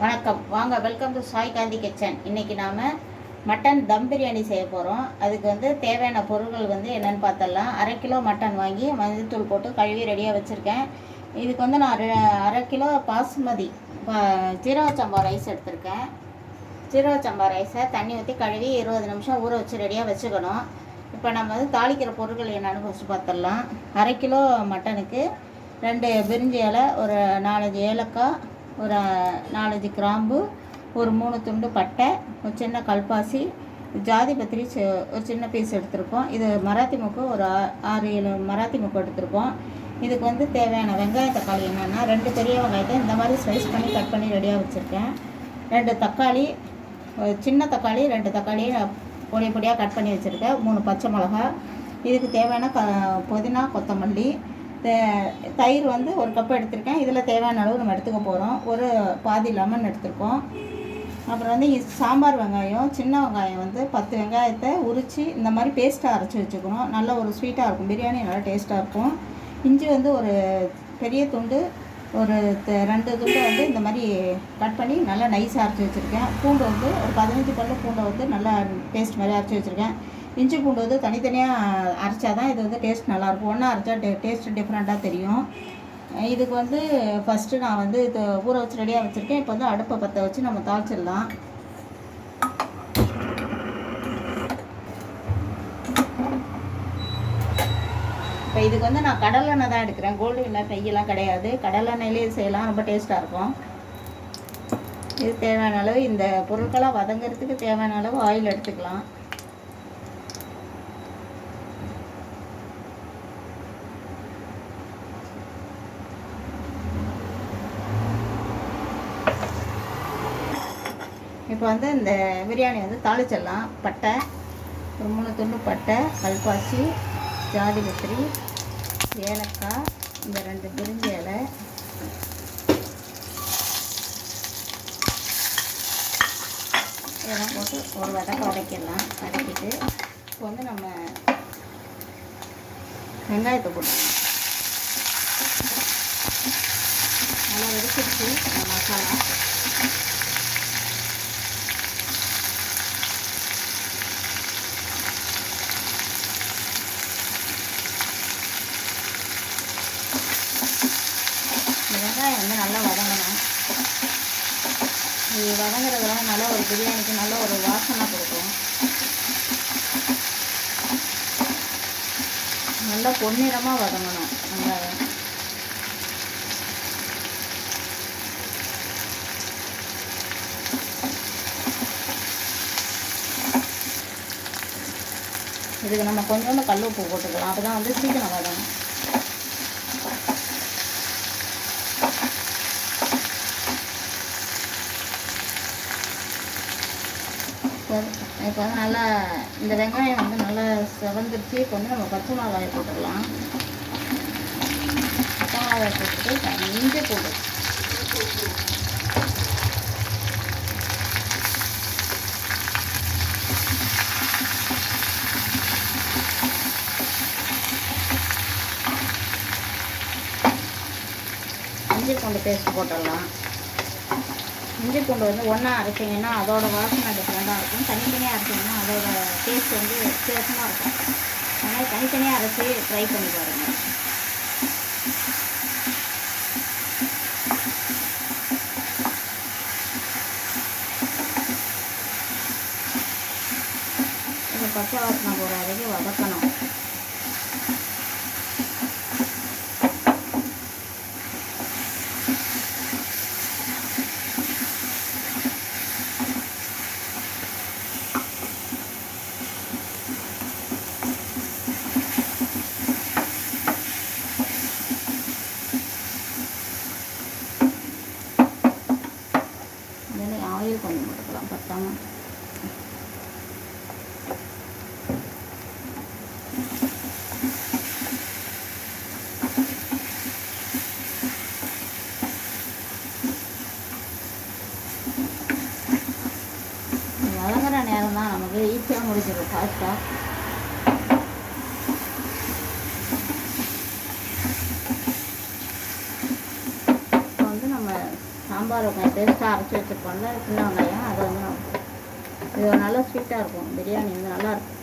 வணக்கம். வாங்க welcome to Sai Kanthi kitchen இன்னைக்கு நாம் மட்டன் தம் பிரியாணி செய்ய போகிறோம் அதுக்கு வந்து தேவையான பொருட்கள் வந்து என்னென்னு பார்த்தலாம் அரை கிலோ மட்டன் வாங்கி மஞ்சள்தூள் போட்டு கழுவி ரெடியாக வச்சுருக்கேன். இதுக்கு வந்து நான் அரை கிலோ பாசுமதி ஜீரக சம்பா ரைஸ் எடுத்திருக்கேன். ஜீரக சம்பா ரைஸை தண்ணி ஊற்றி கழுவி இருபது நிமிஷம் ஊற வச்சு ரெடியாக வச்சுக்கணும். இப்போ நம்ம வந்து தாளிக்கிற பொருட்கள் என்னென்னு ஃபஸ்ட்டு பார்த்துடலாம் அரை கிலோ மட்டனுக்கு ரெண்டு பிரிஞ்சி இலை ஒரு நாலஞ்சு ஏலக்காய் ஒரு நாலஞ்சு கிராம்பு ஒரு மூணு துண்டு பட்டை ஒரு சின்ன கல்பாசி ஜாதி பத்திரி ஒரு சின்ன பீஸ் எடுத்திருக்கோம் இது மராத்தி முக்கு ஒரு ஆ- ஆறு ஏழு மராத்தி முக்கு எடுத்திருக்கோம் இதுக்கு வந்து தேவையான வெங்காய தக்காளி என்னென்னா ரெண்டு பெரிய வெங்காயத்தை இந்த மாதிரி ஸ்லைஸ் பண்ணி கட் பண்ணி ரெடியாக வச்சுருக்கேன். ரெண்டு தக்காளி ஒரு சின்ன தக்காளி ரெண்டு தக்காளியை பொடி பொடியாக கட் பண்ணி வச்சுருக்கேன். மூணு பச்சை மிளகா இதுக்கு தேவையான க புதினா கொத்தமல்லி தயிர் வந்து ஒரு கப் எடுத்திருக்கேன். இதில் தேவையான அளவு நம்ம எடுத்துக்க போகிறோம் ஒரு பாதி லெமன் எடுத்திருக்கோம். அப்புறம் வந்து சாம்பார் வெங்காயம் சின்ன வெங்காயம் வந்து பத்து வெங்காயத்தை உரித்து இந்த மாதிரி பேஸ்ட்டாக அரைச்சி வச்சுக்கணும். நல்ல ஒரு ஸ்வீட்டாக இருக்கும். பிரியாணி நல்லா டேஸ்ட்டாக இருக்கும். இஞ்சி வந்து ஒரு பெரிய துண்டு ஒரு த- ரெண்டு துண்டு வந்து இந்த மாதிரி கட் பண்ணி நல்லா நைஸாக அரைச்சி வச்சுருக்கேன். பூண்டு வந்து ஒரு பதினஞ்சு பல்லு பூண்டை வந்து நல்லா பேஸ்ட் மாதிரி அரைச்சி வச்சுருக்கேன். இஞ்சி பூண்டு வந்து தனித்தனியாக அரைச்சா தான் இது வந்து டேஸ்ட் நல்லாயிருக்கும். ஒன்றா அரைச்சா டே டேஸ்ட் டிஃப்ரெண்ட்டாக தெரியும். இதுக்கு வந்து ஃபஸ்ட்டு நான் வந்து இது ஊற வச்சு ரெடியாக வச்சுருக்கேன். இப்போ வந்து அடுப்பை பற்ற வச்சு நம்ம தாளிச்சிடலாம். இப்போ இதுக்கு வந்து நான் கடலெண்ணெய் தான் எடுக்கிறேன். கோல்டு வின்னர் நெய்யெல்லாம் கிடையாது. கடலெண்ணெயிலே செய்யலாம். ரொம்ப டேஸ்ட்டாக இருக்கும். இது தேவையான அளவு இந்த பொருட்களாக வதங்கிறதுக்கு தேவையான அளவு ஆயில் எடுத்துக்கலாம். இப்போ வந்து இந்த பிரியாணி வந்து தாளிச்சிடலாம். பட்டை ஒரு மூணு துண்டு பட்டை கல்பாசி ஜாதி பத்திரி ஏலக்காய் இந்த ரெண்டு பிரிஞ்சி இலை. இதெல்லாம் போட்டு ஒரு வதக்க வதக்கிடலாம். வதக்கிட்டு இப்போ வந்து நம்ம வெங்காயத்தை போட்டுக்கலாம். நல்லா வெடிச்சிருச்சு. மசாலா இந்த வெங்காயம் வந்து நல்லா வதங்கணும் இது வதங்குறதுனால நல்ல ஒரு பிரியாணிக்கு நல்ல ஒரு வாசனை கொடுக்கும். நல்லா பொன்னிறமாக வதங்கணும். வெங்காயம் இதுக்கு நம்ம கொஞ்சோண்டு கல் உப்பு போட்டுக்கலாம். அப்போ தான் வந்து சீக்கிரம் வதங்கும். இப்போ வந்து நல்லா இந்த வெங்காயம் வந்து நல்லா செவந்துருச்சு இப்போ வந்து நம்ம பச்சை மிளகாயை போட்டுடலாம் பச்சை மிளகாய் போட்டுட்டு இஞ்சி போடு இஞ்சி பூண்டு பேஸ்ட் போட்டுடலாம். இஞ்சி பூண்டு வந்து ஒன்றா அரைச்சிங்கன்னா அதோட வாசனை டிஃப்ரெண்ட்டாக இருக்கும். தனித்தனியாக அரைச்சிங்கன்னா அதோட டேஸ்ட் வந்து வித்தியாசமாக இருக்கும். அதனால் தனித்தனியாக அரைச்சி ட்ரை பண்ணி பாருங்கள் பச்சை வாசனை போகிற வரைக்கும் வதக்கணும் அதில் ஆயில் கொஞ்சம் போட்டுக்கலாம் பத்தாமல் வதங்குற நேரம் தான் நமக்கு ஈஸியாக முடிச்சிடும் ஃபாஸ்ட்டாக இப்போ வந்து நம்ம சாம்பார் டேஸ்ட்டாக அரைச்சி வச்சுருப்போம்ல சின்ன வெங்காயம் அதை வந்து நம்ம இது நல்லா ஸ்வீட்டாக இருக்கும். பிரியாணி வந்து நல்லா இருக்கும்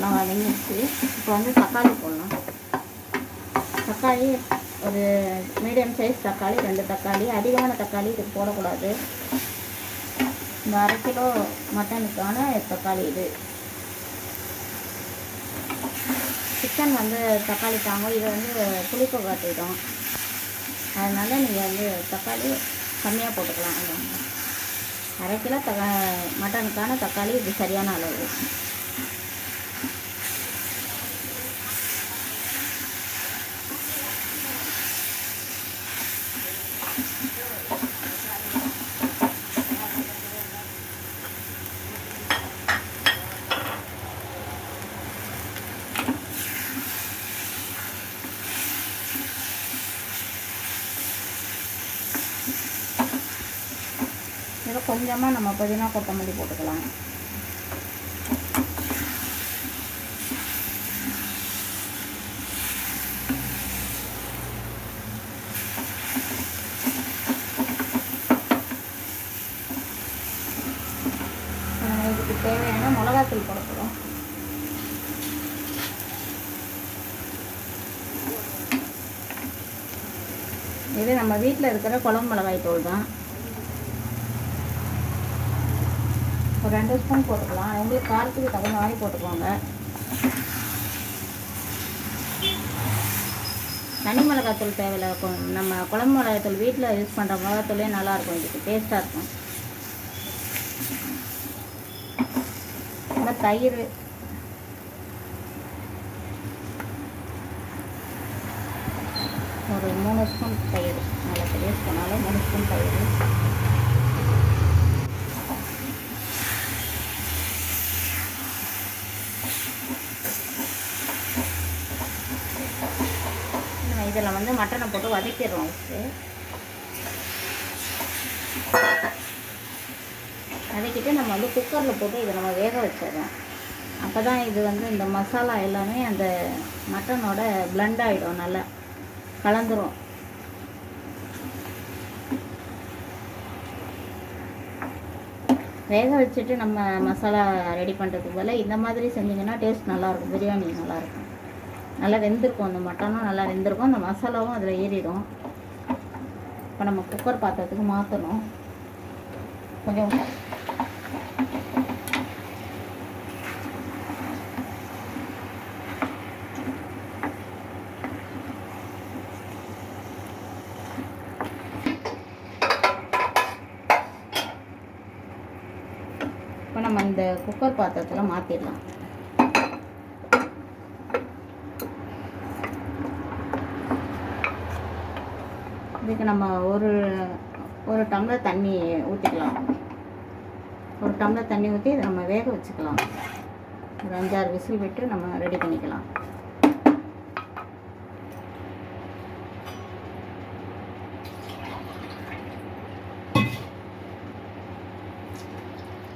நல்லா வதங்கிடுச்சு. இப்போ வந்து தக்காளி போடலாம் தக்காளி ஒரு மீடியம் சைஸ் தக்காளி ரெண்டு தக்காளி அதிகமான தக்காளி இது போடக்கூடாது. இந்த அரை கிலோ மட்டனுக்கான தக்காளி இது. சிக்கன் வந்து தக்காளி தாங்க இது வந்து புளிப்பு காட்டிடும். அதனால் நீங்கள் வந்து தக்காளி கம்மியாக போட்டுக்கலாம். அரை கிலோ தக்கா மட்டனுக்கான தக்காளி இது சரியான அளவு இதில் கொஞ்சமாக நம்ம புதினா கொத்தமல்லி போட்டுக்கலாம். இதுக்கு தேவையான மிளகாத்தூள் போடப்படும் இது நம்ம வீட்டில் இருக்கிற குழம்பு மிளகாய் தூள் தான். ஒரு ரெண்டு ஸ்பூன் போட்டுக்கலாம். உங்களுக்கு காரத்துக்கு தகுந்த மாதிரி போட்டுக்கோங்க. தனி மிளகாத்தூள் தேவையில்ல. நம்ம குழம்பு மிளகாத்தூள் வீட்டில் யூஸ் பண்ணுற மிளகாத்தூளே நல்லாயிருக்கும் இதுக்கு டேஸ்ட்டாக இருக்கும். இந்த தயிர். ஒரு மூணு ஸ்பூன் தயிர். நல்லா பெரிய ஸ்பூனால மூணு ஸ்பூன் தயிர் நம்ம இதில் வந்து மட்டனை போட்டு வதக்கிடுறோம் ஃபஸ்ட்டு வதக்கிட்டு நம்ம வந்து குக்கரில் போட்டு இதை நம்ம வேக வச்சிடுறோம். அப்போ தான் இது வந்து இந்த மசாலா எல்லாமே அந்த மட்டனோட blend ஆகிடும் நல்லா கலந்துரும். வேக வச்சுட்டு நம்ம மசாலா ரெடி பண்ணுறதுக்கு பதிலாக இந்த மாதிரி செஞ்சிங்கன்னா டேஸ்ட் நல்லாயிருக்கும் பிரியாணி நல்லாயிருக்கும். நல்லா வெந்திருக்கும் அந்த மட்டனும் நல்லா வெந்திருக்கும். அந்த மசாலாவும் அதில் ஏறிடும். இப்போ நம்ம குக்கர் பாத்திரத்துக்கு மாற்றணும் கொஞ்சம் இப்போ நம்ம இந்த குக்கர் பாத்திரத்தில் மாற்றிடலாம் இதுக்கு நம்ம ஒரு ஒரு டம்ளர் தண்ணி ஊற்றிக்கலாம் ஒரு டம்ளர் தண்ணி ஊற்றி இதை நம்ம வேக வச்சுக்கலாம். ஒரு அஞ்சாறு விசில் விட்டு நம்ம ரெடி பண்ணிக்கலாம்.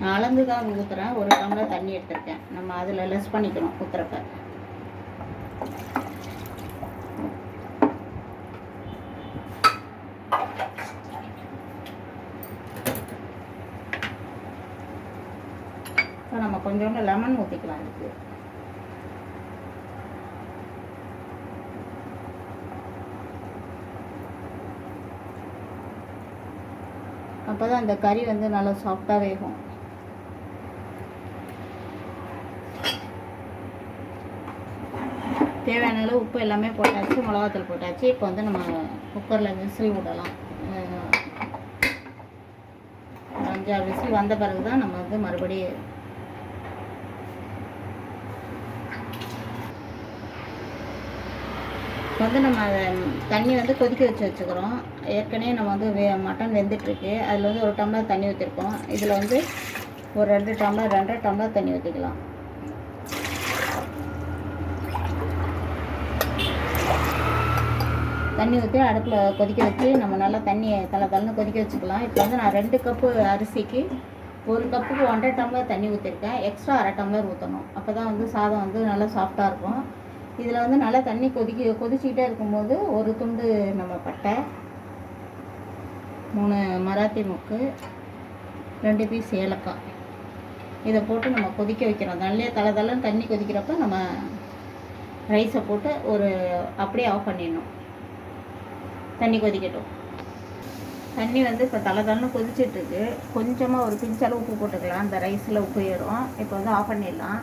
நான் அளந்து தான் ஊற்றுறேன் ஒரு டம்ளர் தண்ணி எடுத்திருக்கேன். நம்ம அதில் லெஸ் பண்ணிக்கணும் ஊற்றுறப்ப இப்போ நம்ம கொஞ்சோண்டு லெமன் ஊற்றிக்கலாம் இதுக்கு. அப்போ தான் அந்த கறி வந்து நல்லா சாஃப்டாக வேகும். தேவையான அளவு உப்பு எல்லாமே போட்டாச்சு மிளகாத்தூள் போட்டாச்சு. இப்போ வந்து நம்ம குக்கரில் விசில் விடலாம். அஞ்சாறு விசில் வந்த பிறகு தான் நம்ம வந்து மறுபடியும் இப்போ வந்து நம்ம தண்ணி வந்து கொதிக்க வச்சு வச்சுக்கிறோம். ஏற்கனவே நம்ம வந்து வே மட்டன் வெந்துட்டுருக்கு. அதில் வந்து ஒரு டம்ளர் தண்ணி ஊற்றிருக்கோம் இதில் வந்து ஒரு ரெண்டு டம்ளர் ரெண்டரை டம்ளர் தண்ணி ஊற்றிக்கலாம் தண்ணி ஊற்றி அடுப்பில் கொதிக்க வச்சு நம்ம நல்லா தண்ணியை தலை தலைன்னு கொதிக்க வச்சுக்கலாம். இப்போ வந்து நான் ரெண்டு கப்பு அரிசிக்கு ஒரு கப்புக்கு ஒன்றரை டம்ளர் தண்ணி ஊற்றிருக்கேன் எக்ஸ்ட்ரா அரை டம்ளர் ஊற்றணும் அப்போ தான் வந்து சாதம் வந்து நல்லா சாஃப்டாக இருக்கும். இதில் வந்து நல்லா தண்ணி கொதிக்க கொதிச்சிக்கிட்டே இருக்கும்போது ஒரு துண்டு நம்ம பட்டை மூணு மராத்தி முக்கு ரெண்டு பீஸ் ஏலக்காய். இதை போட்டு நம்ம கொதிக்க வைக்கிறோம். நல்லே தலை தலைன்னு தண்ணி கொதிக்கிறப்ப நம்ம ரைஸை போட்டு ஒரு அப்படியே ஆஃப் பண்ணிடணும். தண்ணி கொதிக்கட்டும். தண்ணி வந்து இப்போ தலை தலைன்னு கொதிச்சிட்ருக்கு கொஞ்சமாக ஒரு பிஞ்சளவு உப்பு போட்டுக்கலாம். அந்த ரைஸில் உப்பு ஏறும். இப்போ வந்து ஆஃப் பண்ணிடலாம்.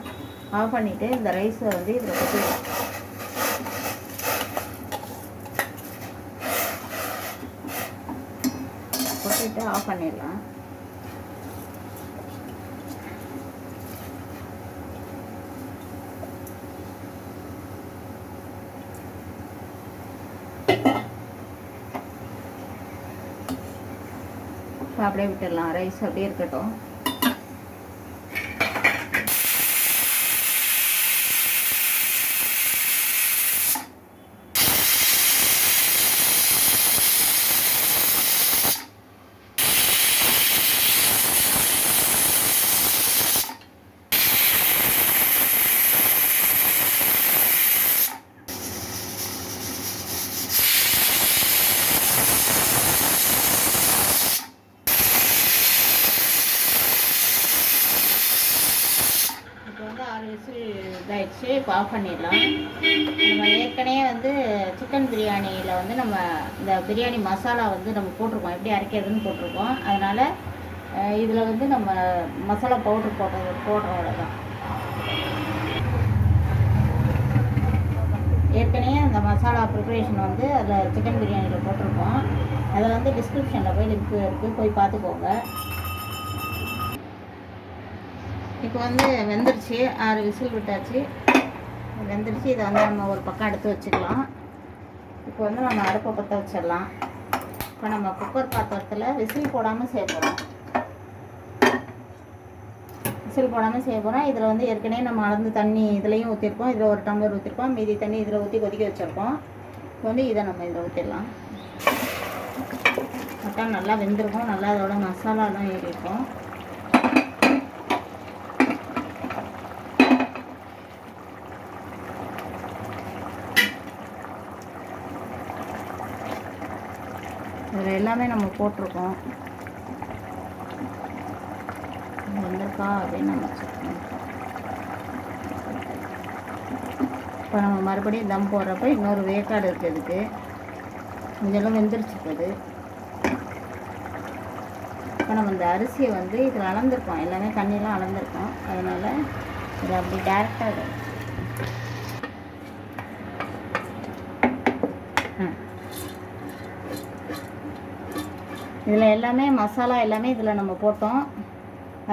ஆஃப் பண்ணிவிட்டு இந்த ரைஸை வந்து இதில் கொட்டிடலாம் கொட்டிட்டு ஆஃப் பண்ணிடலாம். அப்படியே விட்டுடலாம். ரைஸ் அப்படியே இருக்கட்டும் இப்போ வந்து ஆறு விசில் இதாகிடுச்சு ஆஃப் பண்ணிடலாம். நம்ம ஏற்கனவே வந்து சிக்கன் பிரியாணியில் வந்து நம்ம இந்த பிரியாணி மசாலா வந்து நம்ம போட்டிருக்கோம். எப்படி அரைக்கிறதுன்னு போட்டிருக்கோம். அதனால் இதில் வந்து நம்ம மசாலா பவுட்ரு போடுறது போடுறோம் தான் ஏற்கனவே அந்த மசாலா ப்ரிப்பரேஷன் வந்து அதில் சிக்கன் பிரியாணியில் போட்டிருக்கோம். அதை வந்து டிஸ்கிரிப்ஷனில் போய் லிங்க் இருக்குது போய் பார்த்துக்கோங்க. இப்போ வந்து வெந்துருச்சு. ஆறு விசில் விட்டாச்சு. வெந்துருச்சு இதை வந்து நம்ம ஒரு பக்கம் எடுத்து வச்சுக்கலாம். இப்போ வந்து நம்ம அடுப்பை பற்ற வச்சிடலாம். இப்போ நம்ம குக்கர் பாத்திரத்தில் விசில் போடாமல் செய்ய போகிறோம் விசில் போடாமல் செய்ய போகிறோம் இதில் வந்து ஏற்கனவே நம்ம அளந்து தண்ணி இதுலேயும் ஊற்றிருக்கோம் இதில் ஒரு டம்ளர் ஊற்றிருக்கோம் மீதி தண்ணி இதில் ஊற்றி கொதிக்க வச்சுருக்கோம். இப்போ வந்து இதை நம்ம இதில் ஊற்றிடலாம் மட்டன் நல்லா வெந்திருக்கும். நல்லா அதோட மசாலாலாம் ஏறியிருக்கும் இதில் எல்லாமே நம்ம போட்டிருக்கோம். வந்திருக்கா அப்படின்னு நம்ம செக் பண்ணிக்கலாம். இப்போ நம்ம மறுபடியும் தம் போடுறப்ப இன்னொரு வேக்காடு இருக்குது இதுக்கு. இதெல்லாம் வெந்துருச்சு இப்போ இப்போ நம்ம இந்த அரிசியை வந்து இதில் அளந்துருக்கோம். எல்லாமே தண்ணியெலாம் அளந்துருக்கோம். அதனால் இது அப்படி டேரெக்டாக ம். இதில் எல்லாமே மசாலா எல்லாமே இதில் நம்ம போட்டோம்.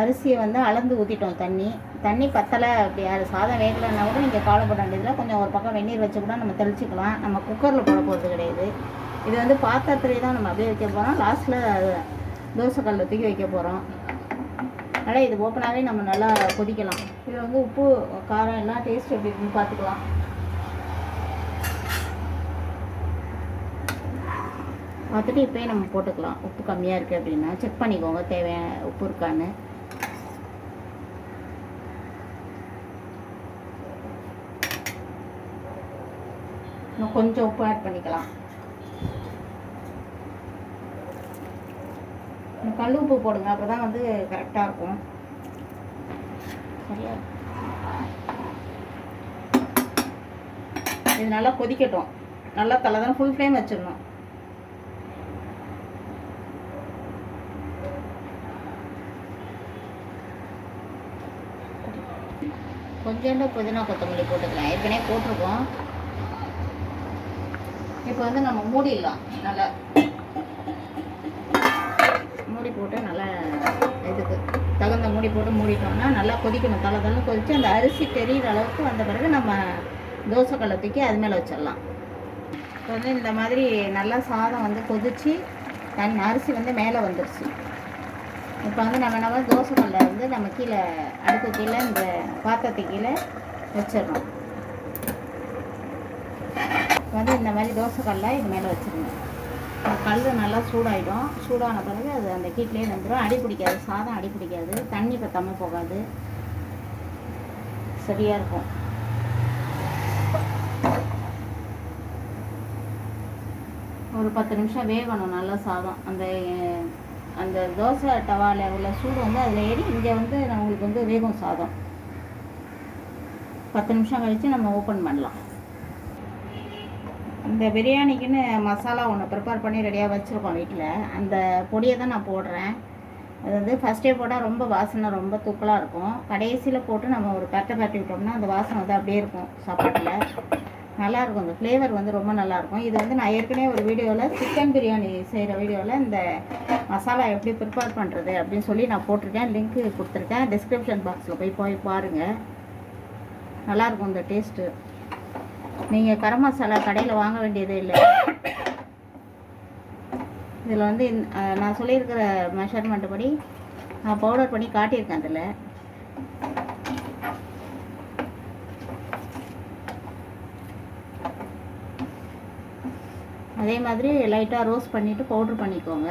அரிசியை வந்து அளந்து ஊற்றிட்டோம் தண்ணி. தண்ணி பத்தலை அப்படி யார் சாதம் வேகலைன்னா கூட நீங்கள் கவலைப்பட வேண்டியதில் கொஞ்சம் ஒரு பக்கம் வெந்நீர் வச்சு கூட நம்ம தெளிச்சிக்கலாம். நம்ம குக்கரில் போட போகிறது கிடையாது. இது வந்து பாத்திரத்துலேயே தான் நம்ம அப்படியே வைக்க போகிறோம் லாஸ்ட்டில் தோசைக்கல்லில் தூக்கி வைக்க போகிறோம் அதனால் இது ஓப்பனாகவே நம்ம நல்லா கொதிக்கலாம். இதில் வந்து உப்பு காரம் எல்லாம் டேஸ்ட் எப்படி இருக்குன்னு பார்த்துக்கலாம். பார்த்துட்டு இப்போயே நம்ம போட்டுக்கலாம். உப்பு கம்மியாக இருக்குது அப்படின்னா செக் பண்ணிக்கோங்க தேவையான உப்பு இருக்கான்னு. இன்னும் கொஞ்சம் உப்பு ஆட் பண்ணிக்கலாம். கல் உப்பு போடுங்க அப்போ தான் வந்து கரெக்டாக இருக்கும். சரியா? இது நல்லா கொதிக்கட்டும். நல்லா தலை தான் ஃபுல் ஃப்ளேம் வச்சிடணும். கொஞ்சோண்டு புதினா கொத்தமல்லி போட்டுக்கலாம். ஏற்கனவே போட்டிருக்கோம். இப்போ வந்து நம்ம மூடிடலாம். நல்லா மூடி போட்டு நல்லா இதுக்கு தகுந்த மூடி போட்டு மூடிட்டோம்னா நல்லா கொதிக்கணும். தலை தலை கொதித்து அந்த அரிசி தெரியிற அளவுக்கு வந்த பிறகு நம்ம தோசைக்கல்லை தூக்கி அது மேலே வச்சிடலாம். இப்போ வந்து இந்த மாதிரி நல்லா சாதம் வந்து கொதித்து தன் அரிசி வந்து மேலே வந்துருச்சு. இப்போ வந்து நம்ம என்ன தோசை கல்லை வந்து நம்ம கீழே அடுப்பு கீழே இந்த பாத்திரத்துக்கு கீழே வச்சிடணும். இப்போ வந்து இந்த மாதிரி தோசை தோசைக்கல்லை இது மேலே வச்சிருங்க. கல் நல்லா சூடாயிடும். சூடான பிறகு அது அந்த கீட்லேயே வந்துடும் அடி பிடிக்காது சாதம் அடி பிடிக்காது. தண்ணி பத்தாமல் போகாது. சரியாக இருக்கும். ஒரு பத்து நிமிஷம் வேகணும் நல்லா சாதம். அந்த அந்த தோசை டவாவில் உள்ள சூடு வந்து அதில் ஏறி இங்கே வந்து நம்மளுக்கு வந்து வேகும் சாதம். பத்து நிமிஷம் கழித்து நம்ம ஓப்பன் பண்ணலாம். இந்த பிரியாணிக்குன்னு மசாலா ஒன்று ப்ரிப்பேர் பண்ணி ரெடியாக வச்சுருக்கோம் வீட்டில் அந்த பொடியை தான் நான் போடுறேன். அது வந்து ஃபஸ்ட்டே போட்டால் ரொம்ப வாசனை ரொம்ப தூக்கலாக இருக்கும். கடைசியில் போட்டு நம்ம ஒரு பட்டை பரட்டி விட்டோம்னா அந்த வாசனை வந்து அப்படியே இருக்கும் சாப்பாட்டில். நல்லாயிருக்கும். இந்த ஃப்ளேவர் வந்து ரொம்ப நல்லாயிருக்கும். இது வந்து நான் ஏற்கனவே ஒரு வீடியோவில் சிக்கன் பிரியாணி செய்கிற வீடியோவில் இந்த மசாலா எப்படி ப்ரிப்பேர் பண்ணுறது அப்படின்னு சொல்லி நான் போட்டிருக்கேன். லிங்க்கு கொடுத்துருக்கேன். டிஸ்கிரிப்ஷன் பாக்ஸில் போய் போய் பாருங்கள் நல்லாயிருக்கும் இந்த டேஸ்ட்டு நீங்கள் கரம் மசாலா கடையில் வாங்க வேண்டியதே இல்லை. இதில் வந்து நான் சொல்லியிருக்கிற மெஷர்மெண்ட் படி நான் பவுடர் பண்ணி காட்டியிருக்கேன் அதில். அதே மாதிரி லைட்டாக ரோஸ்ட் பண்ணிவிட்டு பவுட்ரு பண்ணிக்கோங்க.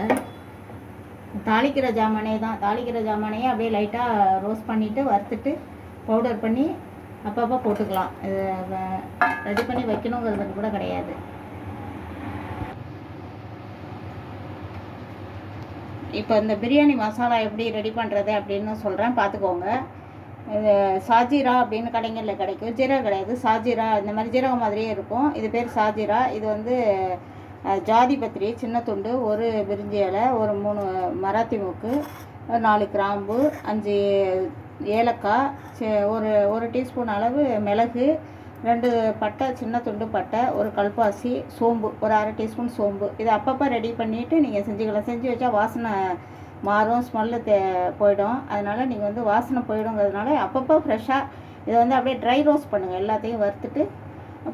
தாளிக்கிற ஜாமானே தான். தாளிக்கிற ஜாமானையே அப்படியே லைட்டாக ரோஸ்ட் பண்ணிவிட்டு வறுத்துட்டு பவுடர் பண்ணி அப்பப்போ போட்டுக்கலாம். இது ரெடி பண்ணி வைக்கணுங்கிறது கூட கிடையாது. இப்போ இந்த பிரியாணி மசாலா எப்படி ரெடி பண்ணுறது அப்படின்னு சொல்கிறேன் பார்த்துக்கோங்க இது சாஜீரா அப்படின்னு கடைங்களில் கிடைக்கும். ஜீரகம் கிடையாது. சாஜீரா இந்த மாதிரி ஜீரகம் மாதிரியே இருக்கும். இது பேர் சாஜீரா. இது வந்து ஜாதி பத்திரி சின்ன துண்டு ஒரு பிரிஞ்சி இலை ஒரு மூணு மராத்தி மூக்கு ஒரு நாலு கிராம்பு அஞ்சு ஏலக்காய் ஒரு ஒரு டீஸ்பூன் அளவு மிளகு ரெண்டு பட்டை சின்ன துண்டு பட்டை ஒரு கல்பாசி சோம்பு ஒரு அரை டீஸ்பூன் சோம்பு. இது அப்பப்போ ரெடி பண்ணிவிட்டு நீங்கள் செஞ்சுக்கலாம் செஞ்சு வச்சா வாசனை மாறும் ஸ்மெல்லு தே போயிடும். அதனால் நீங்கள் வந்து வாசனை போயிடுங்கிறதுனால அப்பப்போ ஃப்ரெஷ்ஷாக இதை வந்து அப்படியே ட்ரை ரோஸ்ட் பண்ணுங்கள் எல்லாத்தையும் வறுத்துட்டு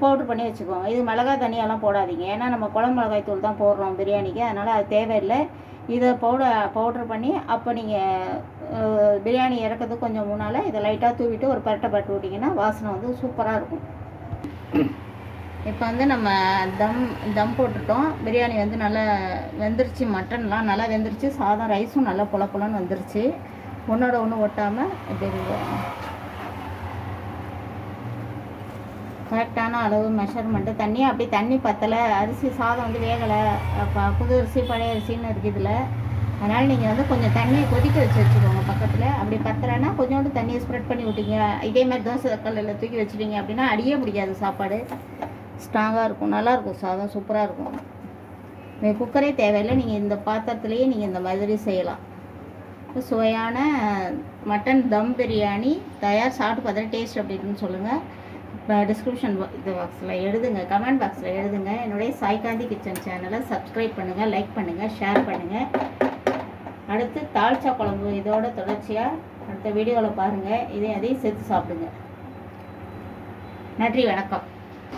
பவுட்ரு பண்ணி வச்சுக்கோங்க இது மிளகாய் தனியாலாம் போடாதீங்க. ஏன்னா நம்ம குழம்பு மிளகாய் தூள் தான் போடுறோம் பிரியாணிக்கு. அதனால் அது தேவையில்லை. இதை பவுடர் பவுட்ரு பண்ணி அப்போ நீங்கள் பிரியாணி இறக்கிறதுக்கு கொஞ்சம் முன்னால் இதை லைட்டாக தூவிட்டு ஒரு பரட்டை பரட்டு விட்டிங்கன்னா வாசனை வந்து சூப்பராக இருக்கும். இப்போ வந்து நம்ம தம் தம் போட்டுட்டோம். பிரியாணி வந்து நல்லா வெந்துருச்சு. மட்டன்லாம் நல்லா வெந்துருச்சு. சாதம் ரைஸும் நல்லா புல புலன்னு வந்துருச்சு. ஒன்றோட ஒன்று ஒட்டாமல் இப்படி கரெக்டான அளவு மெஷர்மெண்ட்டு தண்ணி அப்படி தண்ணி பத்தலை. அரிசி சாதம் வந்து வேகலை. அப்போ புது அரிசி பழைய அரிசின்னு இருக்குது இதில். அதனால் நீங்கள் வந்து கொஞ்சம் தண்ணியை கொதிக்க வச்சு வச்சுக்கோங்க பக்கத்தில். அப்படி பத்தலைன்னா கொஞ்சோண்டு தண்ணியை ஸ்ப்ரெட் பண்ணி விட்டீங்க. இதே மாதிரி தோசை கல்லில் தூக்கி வச்சுட்டீங்க அப்படின்னா அடியே முடியாது சாப்பாடு. ஸ்ட்ராங்காக இருக்கும். நல்லாயிருக்கும் சாதம் சூப்பராக இருக்கும். நீங்கள் குக்கரே தேவையில்லை. நீங்கள் இந்த பாத்திரத்துலேயே நீங்கள் இந்த மாதிரி செய்யலாம். சுவையான மட்டன் தம் பிரியாணி தயார் சாப்பிட்டு பார்த்துட்டு டேஸ்ட் அப்படின்னு சொல்லுங்கள் டிஸ்கிரிப்ஷன் இது பாக்ஸில் எழுதுங்க கமெண்ட் பாக்ஸில் எழுதுங்க. என்னுடைய சாய்காந்தி கிச்சன் சேனலை சப்ஸ்கிரைப் பண்ணுங்கள் லைக் பண்ணுங்கள் ஷேர் பண்ணுங்கள் அடுத்து தாழ்ச்சா குழம்பு இதோட தொடர்ச்சியாக அடுத்த வீடியோவில் பாருங்கள் இதையும் அதையும் சேர்த்து சாப்பிடுங்க. நன்றி வணக்கம்.